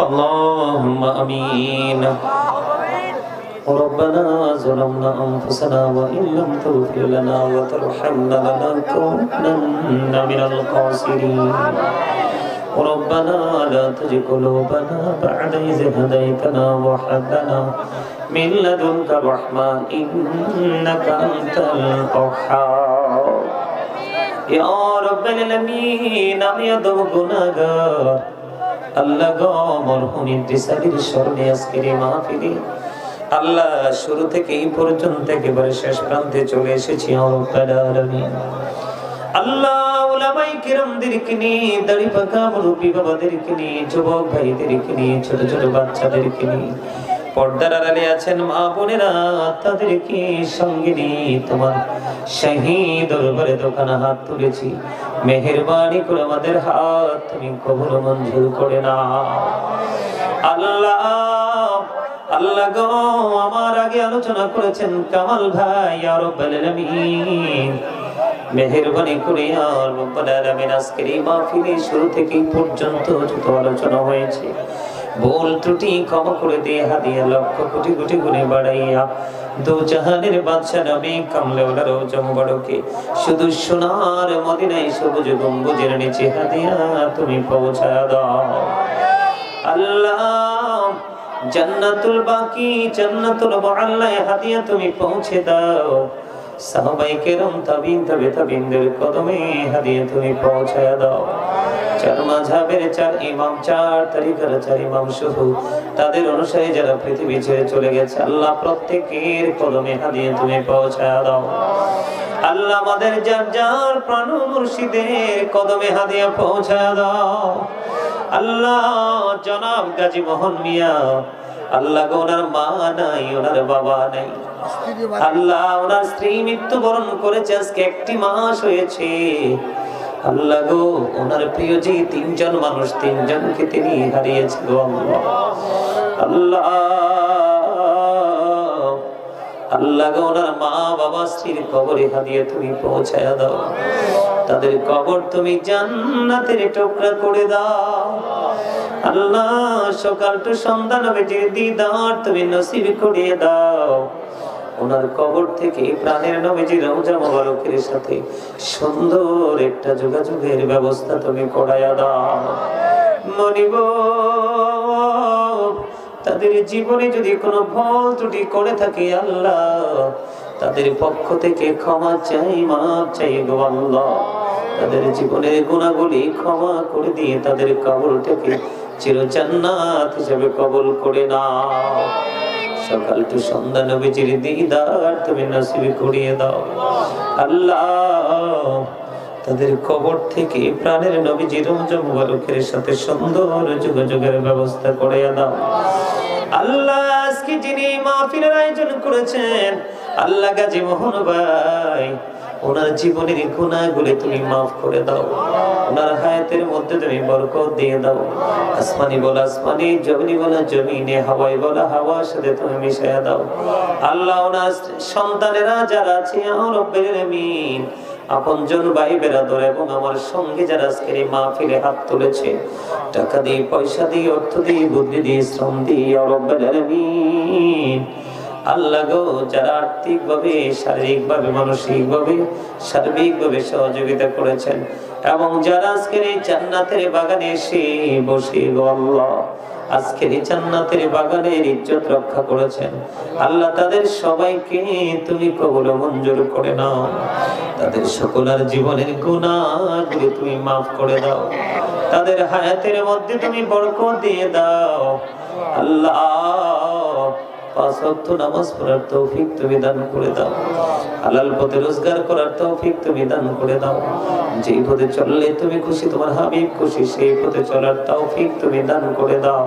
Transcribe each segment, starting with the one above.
اللهم امين ربنا ظلمنا انفسنا وان لم تغفر لنا وترحمنا لنكونن من الخاسرين ربنا لا تزغ قلوبنا بعد إذ هديتنا وهب لنا من لدنك رحمة إنك أنت الوهاب يا رب العالمين আমি আদম গুনাহগার আল্লাহ গো মরহুম ইদ্রিস আলীর স্মরণে আজকের মাহফিলে। আল্লাহ শুরু থেকে এই পর্যন্ত একেবারে শেষ প্রান্তে চলে এসেছি আল্লাহ ওলামাই যুবক ভাইদেরকে নিয়ে, ছোট ছোট বাচ্চাদেরকে নিয়ে, পর্দার আড়ালে আছেন মা বোনেরা, তাদেরকে সঙ্গে নিয়ে তোমার শাহী দরবারে দোকানে হাত তুলেছি। মেহেরবানি করে আমাদের হাত তুমি কবুল মঞ্জুর করে না আল্লাহ আল্লাহ গো, আমার আগে আলোচনা করেছেন কামাল ভাই আর মেহেরবানি করে আর রব্বাল আলামিন, আজকের এই মাহফিলে শুরু থেকে পর্যন্ত যত আলোচনা হয়েছে ভুল ত্রুটি ক্ষমা করে দিয়ে হাদিয়া লক্ষ কোটি কোটি গুণে বাড়াইয়া। দু জাহানের বাদশা নবী কামলেওয়ালার ওজম বড়কে। শুধু সোনার মদিনায় সবুজ গম্বুজের নিচে হাদিয়া তুমি পৌঁছা দাও। আল্লাহ, জান্নাতুল বাকি, জান্নাতুল মুআল্লায় হাদিয়া তুমি পৌঁছে দাও। সাহাবাই কেরম তাবিন তবে তাবিনদের কদমে হাদিয়া তুমি পৌঁছায় দাও। চার মাঝাবের চার ইমাম, চার তারিখার চার ইমাম শুধু। তাদের অনুসারী যারা পৃথিবী ছেড়ে চলে গেছে, আল্লাহ প্রত্যেকের কদমে হাদিয়া তুমি পৌঁছায় দাও। আল্লাহ আমাদের যার যার প্রাণ মুর্শিদের কদমে দাও। আল্লাহ জনাব গাজী মোহন মিয়া, আল্লাহ ওনার মা নাই, ওনার বাবা নাই। আল্লাহ ওনার স্ত্রী মৃত্যুবরণ করেছে, আজকে একটি মাস হয়েছে। আল্লাহ গো, ওনার প্রিয় যে তিনজন মানুষ, তিনজনকে তিনি হারিয়েছে গো আল্লাহ। আল্লাহ। গো, ওনার মা বাবা স্ত্রীর কবরে হাদিয়ে তুমি পৌঁছায় দাও। তাদের কবর তুমি জান্নাতের টুকরা করে দাও। আল্লাহ, সকাল টু সন্ধ্যা নবীজির দিদার তুমি নসিব করিয়ে দাও। ওনার কবর থেকে প্রাণের নবীজি রওজা মোবারকের সাথে সুন্দর একটা যোগাযোগের ব্যবস্থা তুমি করাইয়া দাও। মনিব, তাদের জীবনে যদি কোনো ভুল ত্রুটি করে থাকে আল্লাহ, তাদের পক্ষ থেকে ক্ষমা চাই মাপ চাই গো আল্লাহ। তাদের জীবনের গুণাগুলি ক্ষমা করে দিয়ে তাদের কবরটাকে চির জান্নাত হিসেবে কবল করে নাও। সকাল টু সন্ধ্যা নবীজির দিদার, তুমি নসিবে করিয়ে দাও। আল্লাহ, তাদের কবর থেকে প্রাণের নবীজির মুবারকের সাথে সুন্দর যোগাযোগের ব্যবস্থা করে দাও। আল্লাহ আজকে যিনি মাহফিলের আয়োজন করেছেন, আল্লাহ গাজী মোহন ভাই, ওনার জীবনের গুণাগুলি তুমি মাফ করে দাও। ওনার হায়াতের মধ্যে তুমি বরকত দিয়ে দাও। আসমানি বলা আসমানি, জমিনি বলা জমিনে হাওয়াই বলা হাওয়ার সাথে তুমি মিশিয়ে দাও। আল্লাহ ওনার সন্তানেরা যারা আছে, আমার আপনজন ভাই বেরাদর এবং আমার সঙ্গে যারা আজকের এই মাহফিলে হাত তুলেছে, টাকা দিয়ে, পয়সা দিয়ে, অর্থ দিয়ে, বুদ্ধি দিয়ে, শ্রম দিয়ে রব্বের আমিন আল্লাহ গো, যারা আর্থিক ভাবে শারীরিক ভাবে মানসিক ভাবে সার্বিক ভাবে সহযোগিতা করেছেন এবং যারা আজকের এই জান্নাতের বাগানে এসে বসে গো আল্লাহ আজকের জান্নাতের বাগানের ইজ্জত রক্ষা করেছেন। আল্লাহ তাদের সবাইকে তুমি কবল মঞ্জুর করে নাও। তাদের সকলের জীবনের গুণাগুলি তুমি মাফ করে দাও। তাদের হায়াতের মধ্যে তুমি বরকত দিয়ে দাও। আল্লাহ পাঁচ ওয়াক্ত নামাজ পড়ার তৌফিক তুমি দান করে দাও। হালাল পথে রোজগার করার তৌফিক তুমি দান করে দাও। যেই পথে চললে তুমি খুশি, তোমার হাবিব খুশি, সেই পথে চলার তৌফিক তুমি দান করে দাও।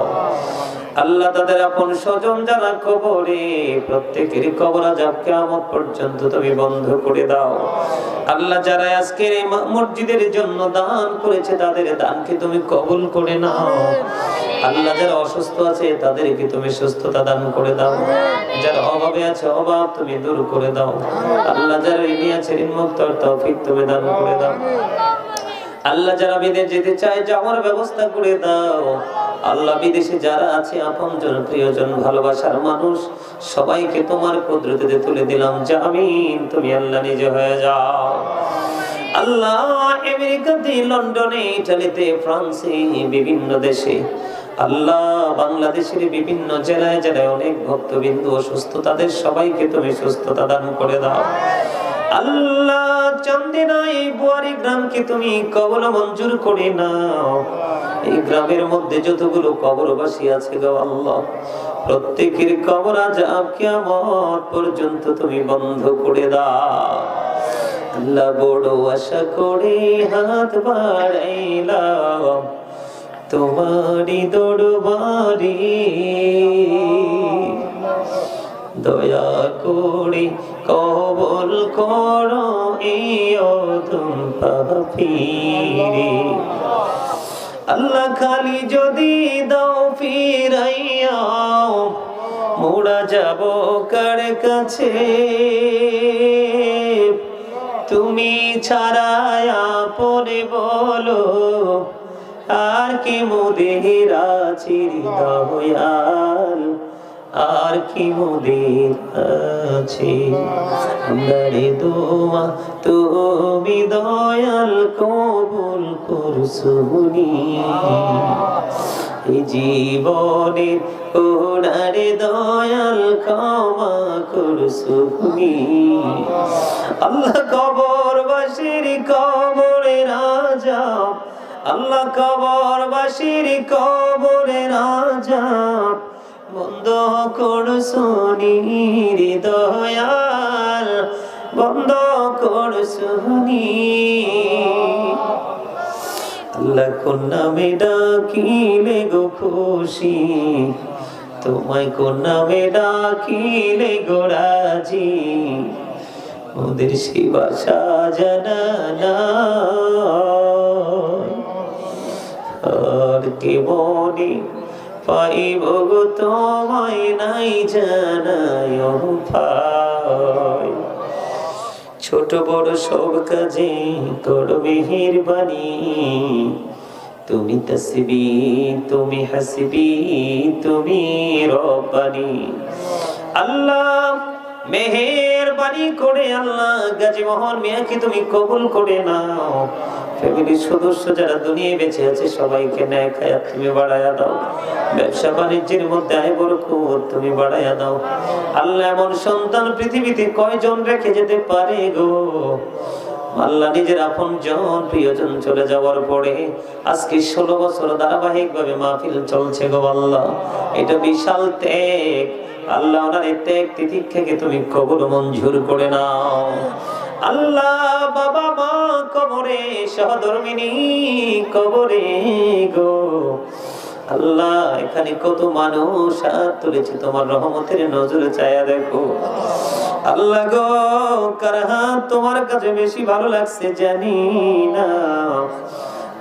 আল্লাহ তাদের আপন স্বজন যারা কবরে, প্রত্যেকের কবর আজাব কিয়ামত পর্যন্ত তুমি বন্ধ করে দাও। আল্লাহ যারা আজকের মসজিদের জন্য দান করেছে, তাদের দানকে তুমি কবুল করে নাও। আল্লাহ যারা অসুস্থ আছে তাদেরকে তুমি সুস্থতা দান করে দাও। যারা অভাবে আছে অভাব তুমি দূর করে দাও। আল্লাহ যারা ঋণী আছে ঋণ তৌফিক তুমি দান করে দাও। আল্লাহ। যারা বিদেশ যেতে চায় যাওয়ার ব্যবস্থা করে দাও। আল্লাহ বিদেশে যারা আছে আপনজন প্রিয়জন ভালোবাসার মানুষ সবাইকে তোমার কুদরতিতে তুলে দিলাম জামিন তুমি আল্লাহ নিজে হয়ে যাও। আল্লাহ আমেরিকাতে লন্ডনে ইটালিতে ফ্রান্সে বিভিন্ন দেশে আল্লাহ, বাংলাদেশের বিভিন্ন জেলায় জেলায় অনেক ভক্তবিন্দু অসুস্থ, তাদের সবাইকে তুমি সুস্থতা দান করে দাও। আল্লাহ চন্দিনা এই বুয়ারি গ্রামকে তুমি কবল মঞ্জুর করে নাও। এই গ্রামের মধ্যে যতগুলো কবরবাসী আছে গো আল্লাহ, প্রত্যেকের কবর আজাব কিয়ামত পর্যন্ত তুমি বন্ধ করে দাও। আল্লাহ বড় আশা করে হাত বাড়াইলাম। তোমারই দরবারে। দয়া করে কবল করো পাপিরে। আল্লাহ খালি যদি দাও ফিরাইয়া মোড়া যাব কার কাছে? তুমি ছাড়ায়া পরে বলো আর কি মোদের আছে দয়াল? আর কি মোদের আছে আমারে দোয়া, তুমি দয়াল কবুল করছুনি এই জীবনের ওনারে দয়াল ক্ষমা করছুনি আল্লাহ কবর বাসির কবরে রাজা আল্লাহ কবর বাসির কবরে রাজা বন্ধ কর শুনি দয়াল বন্ধ কর শুনি আল্লাহ কোন নামে ডাকিলে গো খুশি? তোমায় কোন নামে ডাকিলে গো রাজি? ওদের শিবা সাজানা না। আর কে পাইব গো তোমায় নাই উপায় ছোট বড় সব কাজে করো মেহেরবানি। তুমি তসবি, তুমি হাসবি, তুমি রব্বানি। আল্লাহ, মেহেরবানি করে আল্লাহ গাজী মোহন মিয়াকে তুমি কবুল করে নাও। আল্লাহ কয়জন রেখে যেতে পারে গো? আল্লাহ নিজের আপন জন, প্রিয়জন চলে যাওয়ার পরে আজকে ষোলো বছর ধারাবাহিক ভাবে মাহফিল চলছে গো আল্লাহ। এটা বিশাল ত্যাগ। আল্লাহ ওনার এই ত্যাগ তিতিক্ষাকে তুমি কবর মঞ্জুর করে নাও। আল্লাহ বাবা মা কবরে, সহধর্মিনী কবরে গো। আল্লাহ, এখানে কত মানুষ হাত তুলেছে, তোমার রহমতের নজরে চায়া দেখো। আল্লাহ গো, কার হাত তোমার কাছে বেশি ভালো লাগছে জানি না।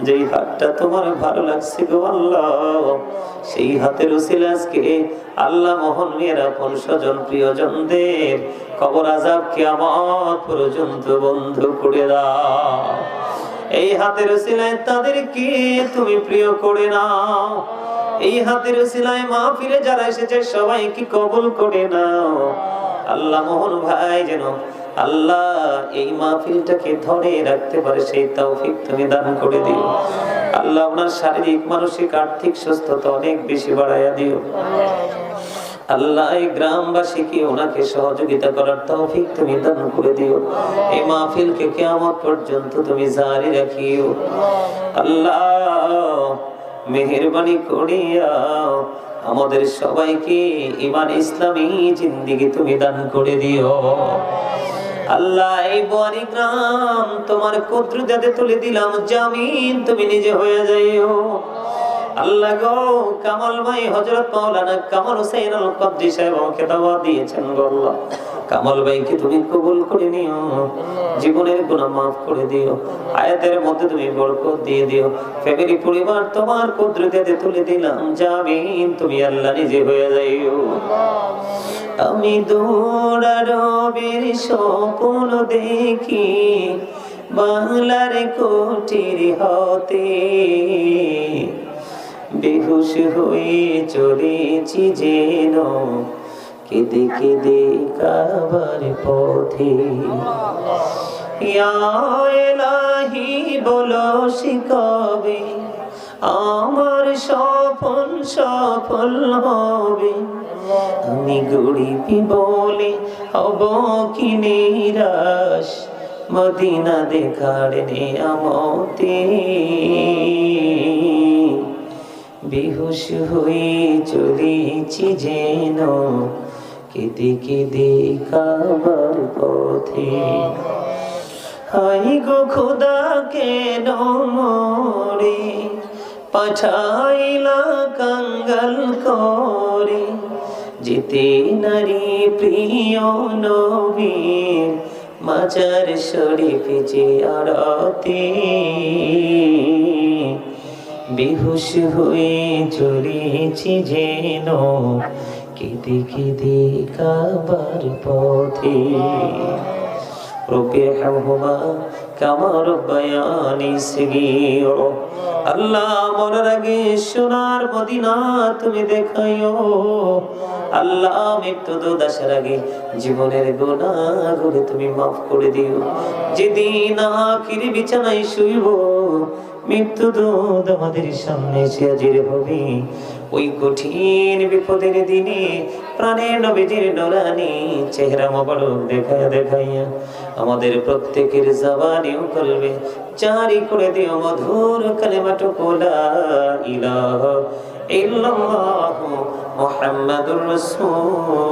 যেই হাতটা তোমার ভালো লাগছে গো আল্লাহ, সেই হাতের উসিলা আজকে আল্লাহ মোহন মেয়ের আপন স্বজন প্রিয়জনদের কবর আজাব কিয়ামত পর্যন্ত বন্ধ করে দাও। এই হাতের উসিলায় তাদেরকে তুমি প্রিয় করে নাও। এই হাতের উসিলায় মা ফিরে যারা এসেছে সবাইকে কবুল করে নাও। আল্লাহ মোহন ভাই যেন আল্লাহ এই মাহফিলটাকে ধরে রাখতে পারে সেই তৌফিক তুমি দান করে দিও। আল্লাহ আপনার শারীরিক, মানসিক, আর্থিক সুস্থতা অনেক বেশি বাড়াইয়া দিও। আল্লাহ এই গ্রামবাসীকে ওনাকে সহযোগিতা করার তৌফিক তুমি দান করে দিও। এই মাহফিলকে কিয়ামত পর্যন্ত তুমি জারি রাখিও। আল্লাহ মেহেরবানি করিয়া আমাদের সবাইকে ইমান ইসলামী জিন্দিগি তুমি দান করে দিও। আল্লাহ, এই বোয়ারি গ্রাম তোমার কুদ্রুতাতে তুলে দিলাম, জামিন তুমি নিজে হয়ে যাইও। আল্লাহ গো, কামাল ভাই হযরত মাওলানা কামাল হোসেন আল কদ্দি সাহেব আমাকে দাওয়াত দিয়েছেন গো কামাল ভাইকে তুমি কবুল করে নিও, জীবনের গুনাহ মাফ করে দিও, আয়াতের মধ্যে তুমি বরকত দিয়ে দিও। ফ্যামিলি, পরিবার, তোমার কুদরতে তুলে দিলাম, জামিন তুমি আল্লাহ নিজে হয়ে যাইও। আমি দৌড়ারবের স্বপ্ন দেখি, বাংলার কোটির হতে। বেহুশ হয়ে চলেছি যেন, কেঁদে কেঁদে কাবার পথে। এলাহি, বলো শিখাবে আমার সফল সফল হবে। গরিবি বলে হব কি নিরাশ মদিনা দেখার নিয়ামতে। বেহুশ হয়ে চলেছি যেন, কেঁদে কেঁদে কাবার পথে। হাই গো খোদা, কেন মরে? পাঠাইলা কাঙ্গাল করে। যেতে নারী প্রিয় নবীর মাজার শরীফ যে আরতে। বেহুশ হয়ে চলেছি যেন কেঁদে কেঁদে কাবার পথে। রব্বি রহমহুমা কামা রব্বায়ানি সগীরা। আল্লাহ মরার আগে সোনার মদিনা তুমি দেখাইও। আল্লাহ মৃত্যু দোদাসের আগে জীবনের গুণাগুলি তুমি মাফ করে দিও। যেদিন আখিরি বিছানায় শুইব মৃত্যু দোদ আমাদের সামনে এসে হাজির হবে। ওই কঠিন বিপদের দিনে প্রাণের নবীজির নোরানি চেহারা মোবারক দেখায় দেখাইয়া আমাদের প্রত্যেকের জবানিও করবে জারি করে দিও মধুর কালেমাটুকু লা ইলাহা ইল্লাল্লাহু মুহাম্মাদুর রাসূল।